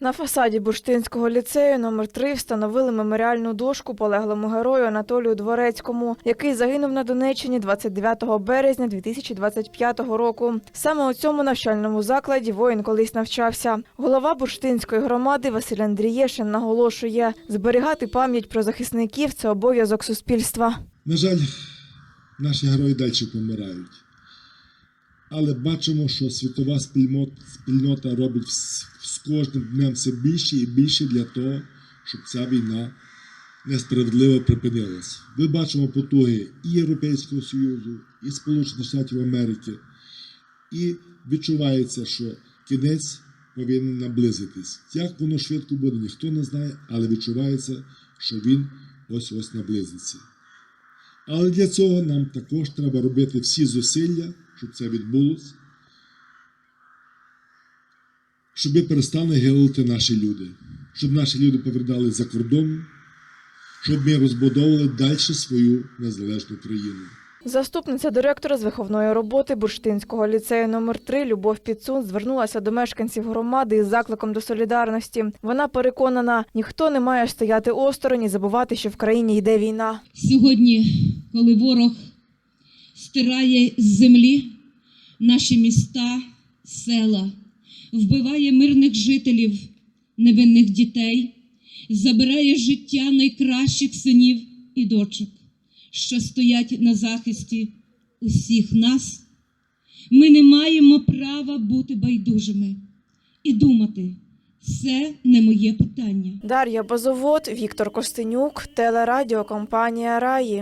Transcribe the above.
На фасаді Бурштинського ліцею номер 3 встановили меморіальну дошку полеглому герою Анатолію Дворецькому, який загинув на Донеччині 29 березня 2025 року. Саме у цьому навчальному закладі воїн колись навчався. Голова Бурштинської громади Василь Андрієшин наголошує, зберігати пам'ять про захисників це обов'язок суспільства. На жаль, наші герої далі помирають. Але бачимо, що світова спільнота, робить з кожним днем все більше і більше для того, щоб ця війна несправедливо припинилась. Ми бачимо потуги і Європейського Союзу, і Сполучених Штатів Америки, і відчувається, що кінець повинен наблизитись. Як воно швидко буде, ніхто не знає, але відчувається, що він ось-ось наблизиться. Але для цього нам також треба робити всі зусилля, щоб це відбулося, щоб ми перестали гинути наші люди, щоб наші люди повертали за кордон, щоб ми розбудовували далі свою незалежну країну. Заступниця директора з виховної роботи Бурштинського ліцею номер 3 Любов Підсун звернулася до мешканців громади із закликом до солідарності. Вона переконана, ніхто не має стояти осторонь і забувати, що в країні йде війна. Сьогодні, коли ворог стирає з землі наші міста, села, вбиває мирних жителів, невинних дітей, забирає життя найкращих синів і дочок, що стоять на захисті усіх нас, ми не маємо права бути байдужими і думати, це не моє питання. Дар'я Базовод, Віктор Костенюк, телерадіокомпанія Раї.